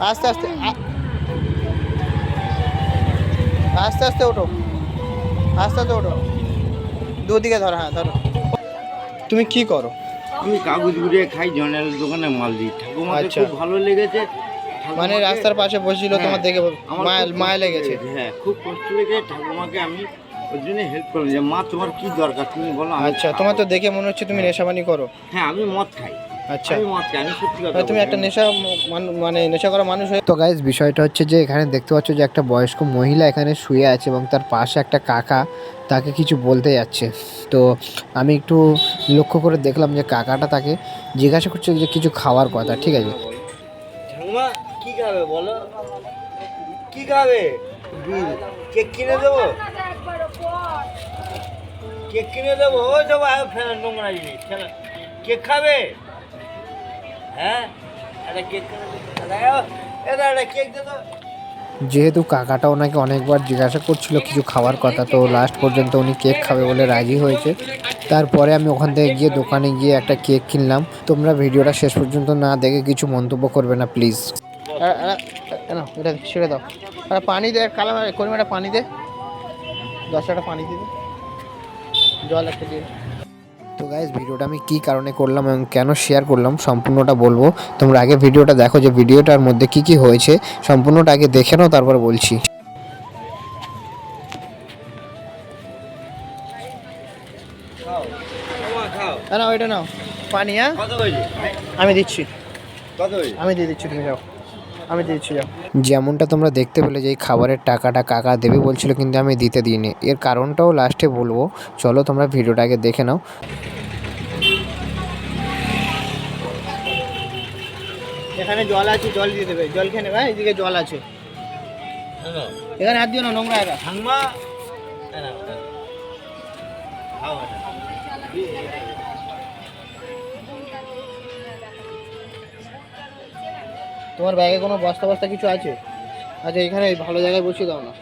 আস্তে আস্তে আস্তে আস্তে ওঠো। আস্তে আস্তে ওঠো। দুদিকে ধরো হ্যাঁ ধরো। তুমি কি করো? আমি কাগজ গুড়িয়ে খাই জনের দোকানে মাল দিই। ঠাকুমাকে আচ্ছা। খুব ভালো লেগেছে। মানে রাস্তার পাশে বসছিল তোমার হ্যাঁ, দেখে আমার মায়া মায়া লেগেছে। হ্যাঁ খুব কষ্ট লেগেছে। ঠাকুমাকে আমি ওর জন্য হেল্প করলাম যে মা তোমার কি দরকার? তুমি বলো আচ্ছা তোমার তো দেখে মনে হচ্ছে তুমি নেশাবানি করো। হ্যাঁ আমি মদ খাই। আচ্ছা। তুমি একটা নেশা মান- মানে নেশা করা মানুষ হয়ে তো গাইজ বিষয়টা হচ্ছে যে এখানে দেখতে পাচ্ছ যে একটা বয়স্ক মহিলা এখানে শুয়ে আছে এবং তার পাশে একটা কাকা তাকে কিছু বলতে যাচ্ছে। তো আমি একটু লক্ষ্য করে দেখলাম যে কাকাটা তাকে জিজ্ঞাসা করছে যে কিছু খাওয়ার কথা ঠিক আছে? কি খাবে বলো? কি খাবে? কেক কিনে দেবো? কেক কিনে দেবো? ও যাব আগে নোংরা জিনিস কেক খাবে? যেহেতু কাকাটা ওনাকে অনেকবার জিজ্ঞাসা করছিল কিছু খাওয়ার কথা তো লাস্ট পর্যন্ত উনি কেক খাবে বলে রাজি হয়েছে। তারপরে আমি ওখান থেকে গিয়ে দোকানে গিয়ে একটা কেক কিনলাম। তোমরা ভিডিওটা শেষ পর্যন্ত না দেখে কিছু মন্তব্য করবে না প্লিজ এটা ছেড়ে দাও। আর পানি দে কালাম করিমাটা পানি দে। দশটা পানি দিয়ে দে। জল একটা দিয়ে। তো গাইজ ভিডিওটা আমি কী কারণে করলাম এবং কেন শেয়ার করলাম সম্পূর্ণটা বলব। তোমরা আগে ভিডিওটা দেখো যে ভিডিওটার মধ্যে কি কি হয়েছে সম্পূর্ণটা আগে দেখে নাও তারপর বলছি। খাও ঠাকুমা খাও আ, নাও। এটা নাও পানি হ্যাঁ আমি দিচ্ছি। আমি দিয়ে দিচ্ছি তুমি যাও। আমি দিয়ে যেমনটা তোমরা দেখতে পেলে যে এই খাবারের টাকাটা কাকা দেবে বলছিল কিন্তু আমি দিতে দিইনি। এর কারণটাও লাস্টে বলব। চলো তোমরা ভিডিওটা আগে দেখে নাও। এখানে জল আছে জল দিয়ে দেবে। জল খেয়ে নেবে হ্যাঁ? এদিকে জল আছে। এখানে হাত দিও না নোংরা এটা। তোমার ব্যাগে কোনো বস্তা বস্তা কিছু আছে? আচ্ছা এখানে ভালো জায়গায় বসিয়ে দাও না।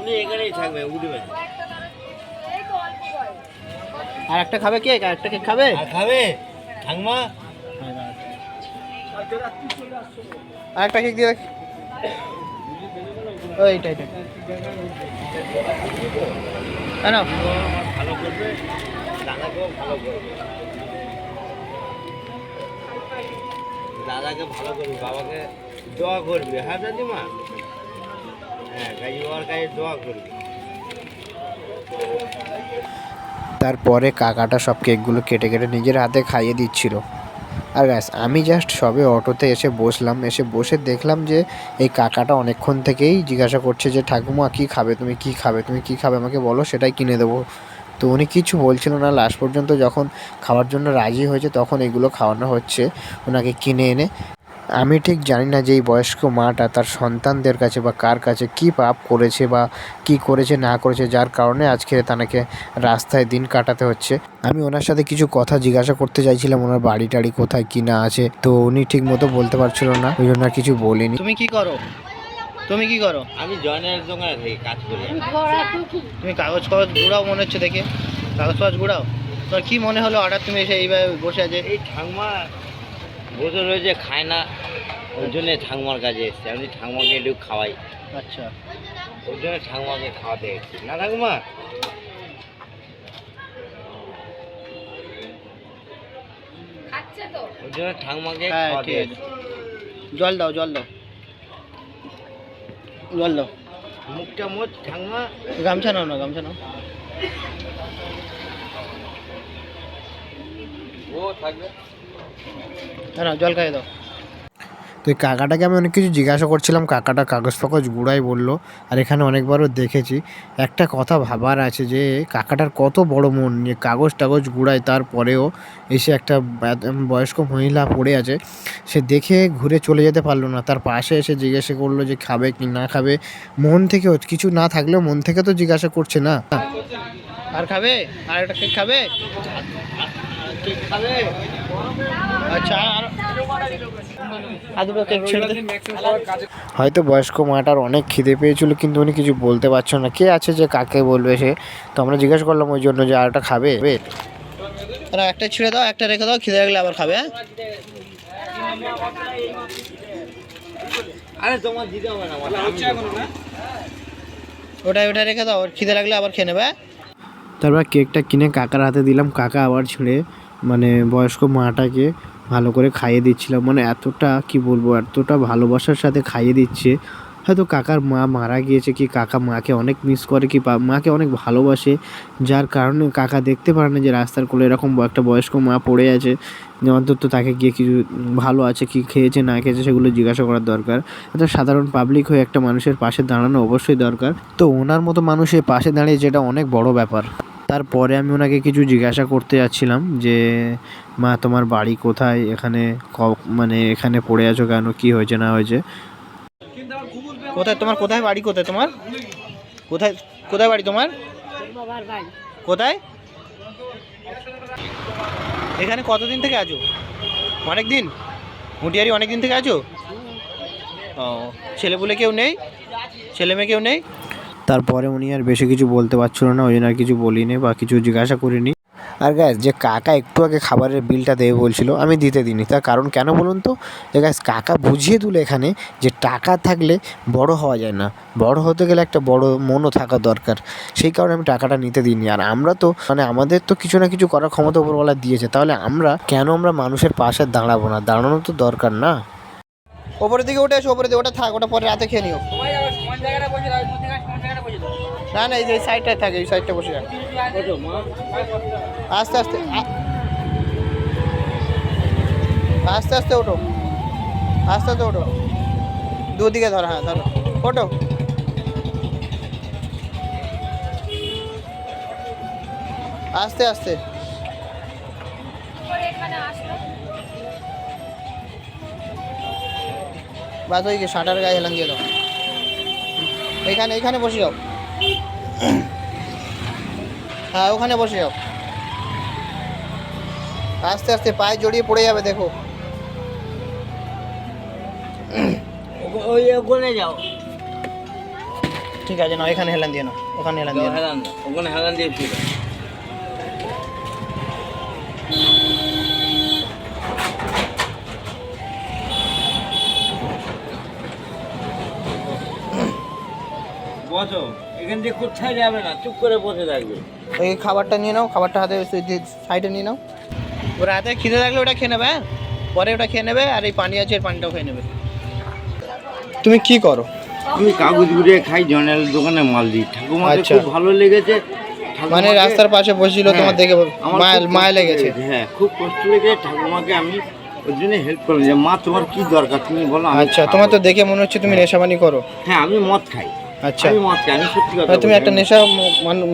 উনি এখানেই থাকবে উঠবে আর একটা খাবে কেক? আর একটা কেক খাবে? খাবে? ঠাকুমা আর একটা কেক দিয়ে রাখ। এইটা এইটা। নাও। ভালো করবে ভালো করবে দাদাকে ভালো করবে বাবাকে দোয়া করবে হ্যাঁ দাদিমা? হ্যাঁ কাজী কাছে দোয়া করবে। তারপরে কাকাটা সব কেকগুলো কেটে কেটে নিজের হাতে খাইয়ে দিচ্ছিল। আর গ্যাস আমি জাস্ট সবে অটোতে এসে বসলাম, এসে বসে দেখলাম যে এই কাকাটা অনেকক্ষণ থেকেই জিজ্ঞাসা করছে যে, ঠাকুমা, কী খাবে? তুমি কী খাবে? তুমি কী খাবে? আমাকে বলো, সেটাই কিনে দেবো। তো উনি কিছু বলছিল না। লাস্ট পর্যন্ত যখন খাওয়ার জন্য রাজি হয়েছে, তখন এগুলো খাওয়ানো হচ্ছে। ওনাকে কিনে এনে আমি ঠিক জানি না যে এই বয়স্ক মাটা তার সন্তানদের কাছে বা কার কাছে কি পাপ করেছে বা কি করেছে না করেছে যার কারণে আজকে তাকে রাস্তায় দিন কাটাতে হচ্ছে। আমি ওনার সাথে কিছু কথা জিজ্ঞাসা করতে চাইছিলাম ওনার বাড়ি টাড়ি কোথায় কি না আছে তো উনি ঠিক মতো বলতে পারছিল না ওই জন্য আর কিছু বলিনি। তুমি কি করো? তুমি কি করো? আমি জয়নের দোকানে থেকে কাজ করি। তুমি কাগজ কাগজ গুড়াও মনে হচ্ছে দেখে। কাগজ কাগজ গুড়াও তোমার কি মনে হলো হঠাৎ তুমি এসে এইভাবে বসে আছে? এই ঠাকুমা বসে রয়েছে খায় না ওই জন্য ঠাকুমার কাছে এসছে। আমি ঠাকুমাকে একটু খাওয়াই। আচ্ছা। ওই জন্য ঠাকুমাকে খাওয়াতে এসছি। না ঠাকুমা? ওই জন্য ঠাকুমাকে হ্যাঁ খাওয়াতে জল দাও জল দাও। জল দাও। মুখটা মোট ঠাকুমা। গামছা নাও না গামছা নাও। ও থাকবে। না জল খাইয়ে দাও। তো এই কাকাটাকে আমি অনেক কিছু জিজ্ঞাসা করছিলাম কাকাটা কাগজ ফাগজ গুড়াই বলল আর এখানে অনেকবারও দেখেছি। একটা কথা ভাবার আছে যে কাকাটার কত বড় মন নিয়ে কাগজ টাগজ গুড়ায় তারপরেও এসে একটা বয়স্ক মহিলা পড়ে আছে। সে দেখে ঘুরে চলে যেতে পারল না। তার পাশে এসে জিজ্ঞাসা করল যে খাবে কি না খাবে? মন থেকে কিছু না থাকলেও মন থেকে তো জিজ্ঞাসা করছে না। আর খাবে? আর একটা খাবে? আচ্ছা হয়তো বয়স্ক মাটার অনেক খিদে পেয়েছিল কিন্তু উনি কিছু বলতে পারছ না। কে আছে যে কাকে বলবে সে? তো আমরা জিজ্ঞাসা করলাম ওই জন্য যে আরটা খাবে? আর একটা ছিঁড়ে দাও একটা রেখে দাও খিদে লাগলে আবার খাবে হ্যাঁ? আরে তোমার দিতে হবে না ওটা ওটা রেখে দাও খিদে লাগলে আবার খেয়ে নেবে হ্যাঁ? তারপর কেকটা কিনে কাকার হাতে দিলাম কাকা আবার ছেড়ে মানে বয়স্ক মাটাকে ভালো করে খাইয়ে দিচ্ছিলাম। মানে এতটা, কি বলব, এতটা ভালোবাসার সাথে খাইয়ে দিচ্ছে। হয়তো কাকার মা মারা গিয়েছে কি কাকা মাকে অনেক মিস করে কি মাকে অনেক ভালোবাসে। যার কারণে কাকা দেখতে পারে না যে রাস্তার কোলে এরকম একটা বয়স্ক মা পড়ে আছে। যে অন্তত তাকে গিয়ে কিছু ভালো আছে, কি খেয়েছে, না খেয়েছে সেগুলো জিজ্ঞাসা করার দরকার। একটা সাধারণ পাবলিক হয়ে একটা মানুষের পাশে দাঁড়ানো অবশ্যই দরকার। তো ওনার মতো মানুষের পাশে দাঁড়িয়ে যেটা অনেক বড় ব্যাপার। তারপরে আমি ওনাকে কিছু জিজ্ঞাসা করতে যাচ্ছিলাম যে, মা, তোমার বাড়ি কোথায়? এখানে ক- মানে এখানে পড়ে আছো কেন? কি হয়েছে, না হয়েছে? কোথায় তোমার? কোথায় বাড়ি? কোথায় তোমার? কোথায় কোথায় বাড়ি তোমার? কোথায়? এখানে কতদিন থেকে আছো? অনেক দিন হুঁটিয়ারি অনেক দিন থেকে আছো? ও, ছেলেপুলে কেউ নেই? ছেলে মেয়ে কেউ নেই? তারপরে উনি আর বেশি কিছু বলতে পারছিল না ওই জন্য আর কিছু বলিনি বা কিছু জিজ্ঞাসা করিনি। আর গ্যাস যে কাকা একটু আগে খাবারের বিলটা দেবে বলছিল আমি দিতে দিইনি। তার কারণ কেন বলুন তো? যে গ্যাস কাকা বুঝিয়ে দিল এখানে যে টাকা থাকলে বড় হওয়া যায় না। বড় হতে গেলে একটা বড় মনও থাকা দরকার। সেই কারণে আমি টাকাটা নিতে দিইনি। আর আমরা তো মানে আমাদের তো কিছু না কিছু করার ক্ষমতা উপরওয়ালা দিয়েছে। তাহলে আমরা কেন আমরা মানুষের পাশে দাঁড়াবো না? দাঁড়ানো তো দরকার না। ওপরের দিকে উঠে এসো ওপরের দিকে। ওটা থাক ওটা পরে রাতে খেয়ে নিও। না না, এই যে এই সাইডটায় থাকে, এই সাইডটা বসে মা আস্তে আস্তে আস্তে আস্তে ওঠো। আস্তে আস্তে ওঠো। দুদিকে ধরো হ্যাঁ ধরো। ওঠো। আস্তে আস্তে। বাস ওই শাটার গায়ে হেলান দিয়ে দাও। এইখানে এইখানে বসে যাও। হ্যাঁ ওখানে বসে যাও। আস্তে আস্তে পায়ে জড়িয়ে পড়ে যাবে দেখো। ওই ওখানে যাও। ঠিক আছে না এখানে হেলান দিয়ে নাও ওখানে হেলান দিয়ে হেলান। ওখানে হেলান দিয়ে ছিল বসো। এখান দিয়ে কোথায় যাবে না? চুপ করে বসে থাকবে। ওই খাবারটা নিয়ে নাও খাবারটা হাতে সাইডে নিয়ে নাও। ওর হাতে খিদে থাকলে ওটা খেয়ে নেবে হ্যাঁ? পরে ওটা খেয়ে নেবে আর এই পানি আছে এর পানিটাও খেয়ে নেবে। তুমি কি করো? আমি কাগজ গুড়িয়ে খাই জনের দোকানে মাল দিই। ঠাকুমাকে আচ্ছা। খুব ভালো লেগেছে। মানে রাস্তার পাশে বসেছিল হ্যাঁ, তোমার দেখে আমার মায়া মায়া লেগেছে। হ্যাঁ খুব কষ্ট লেগেছে। ঠাকুমাকে আমি ওর জন্য হেল্প করলাম যে মা তোমার কি দরকার? তুমি বলো আচ্ছা তোমার তো দেখে মনে হচ্ছে তুমি নেশাবানি করো। হ্যাঁ আমি মদ খাই। আচ্ছা। আমি মদ খাই আমি সত্যি কথা তুমি একটা নেশা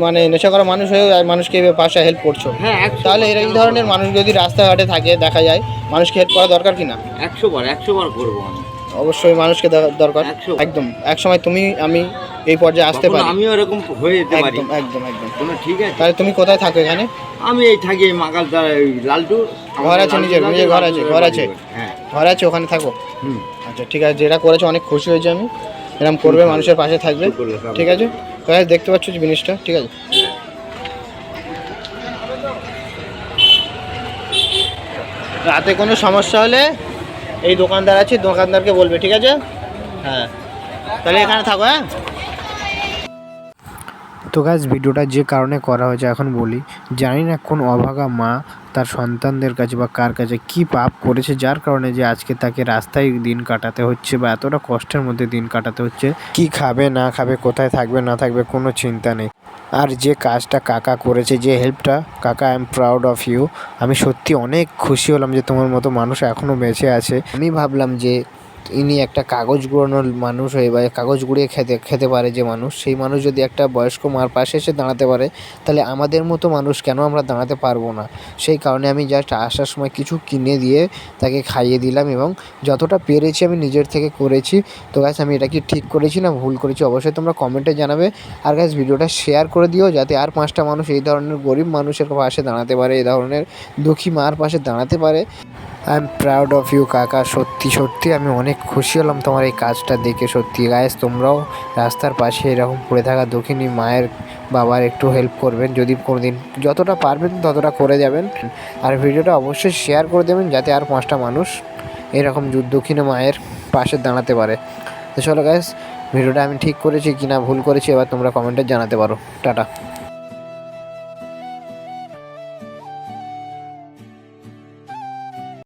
মানে নেশা করা মানুষ হয়ে মানুষকে পাশে হেল্প করছ। হ্যাঁ তাহলে এর এই ধরনের মানুষ যদি রাস্তাঘাটে থাকে দেখা যায় মানুষকে হেল্প করা দরকার কি না একশো বার একশো বার করব আমি। অবশ্যই মানুষকে দরকার। একদম। এক সময় তুমি আমি এই পর্যায়ে আসতে পারি। আমিও এরকম হয়ে যেতে পারি। একদম একদম একদম। ঠিক আছে? তাহলে তুমি কোথায় থাকো এখানে? আমি এই থাকি এই মাগাল লালটু। ঘর আছে নিজের, নিজের ঘর আছে, ঘর আছে? হ্যাঁ। ঘরে আছে ওখানে থাকো। হুম। আচ্ছা ঠিক আছে যেটা করেছ অনেক খুশি হয়েছে আমি। এরকম করবে মানুষের পাশে থাকবে। ঠিক করলে ঠিক আছে? তো দেখতে পাচ্ছ জিনিসটা ঠিক আছে? রাতে কোনো সমস্যা হলে এই দোকানদার আছে দোকানদারকে বলবে ঠিক আছে? হ্যাঁ। তাহলে এখানে থাকো হ্যাঁ? তো গাছ ভিডিওটা যে কারণে করা হয়েছে এখন বলি জানি না কোন অভাগা মা তার সন্তানদের কাছে বা কার কাছে কি পাপ করেছে, যার কারণে যে আজকে তাকে রাস্তায় দিন কাটাতে হচ্ছে বা এতটা কষ্টের মধ্যে দিন কাটাতে হচ্ছে, কি খাবে, না খাবে, কোথায় থাকবে, না থাকবে, কোনো চিন্তা নেই। আর যে কাজটা কাকা করেছে, যে হেল্পটা, কাকা I am proud of you আমি সত্যি অনেক খুশি হলাম যে তোমার মতো মানুষ এখনও বেঁচে আছে। আমি ভাবলাম যে ইনি একটা কাগজ কুড়ানোর মানুষ হয়ে বা কাগজ কুড়িয়ে খেতে খেতে পারে যে মানুষ, সেই মানুষ যদি একটা বয়স্ক মার পাশে এসে দাঁড়াতে পারে, তাহলে আমাদের মতো মানুষ কেন আমরা দাঁড়াতে পারব না? সেই কারণে আমি জাস্ট আসার সময় কিছু কিনে দিয়ে তাকে খাইয়ে দিলাম এবং যতটা পেরেছি আমি নিজের থেকে করেছি। তো গাছ আমি এটা কি ঠিক করেছি না ভুল করেছি? অবশ্যই তোমরা কমেন্টে জানাবে। আর গাছ ভিডিওটা শেয়ার করে দিও যাতে আর পাঁচটা মানুষ এই ধরনের গরিব মানুষের পাশে দাঁড়াতে পারে, এই ধরনের দুঃখী মার পাশে দাঁড়াতে পারে। I am proud of you কাকা। সত্যি সত্যি, আমি অনেক খুশি হলাম তোমার এই কাজটা দেখে, সত্যি। গায়েস তোমরাও রাস্তার পাশে এরকম পড়ে থাকা দক্ষিণী মায়ের বাবার একটু হেল্প করবেন। যদি কোনোদিন যতটা পারবেন, ততটা করে যাবেন। আর ভিডিওটা অবশ্যই শেয়ার করে দেবেন, যাতে আর পাঁচটা মানুষ এরকম দক্ষিণী মায়ের পাশে দাঁড়াতে পারে। তো চলো গাইস ভিডিওটা আমি ঠিক করেছি কিনা, ভুল করেছি, এবার তোমরা কমেন্টে জানাতে পারো। টাটা।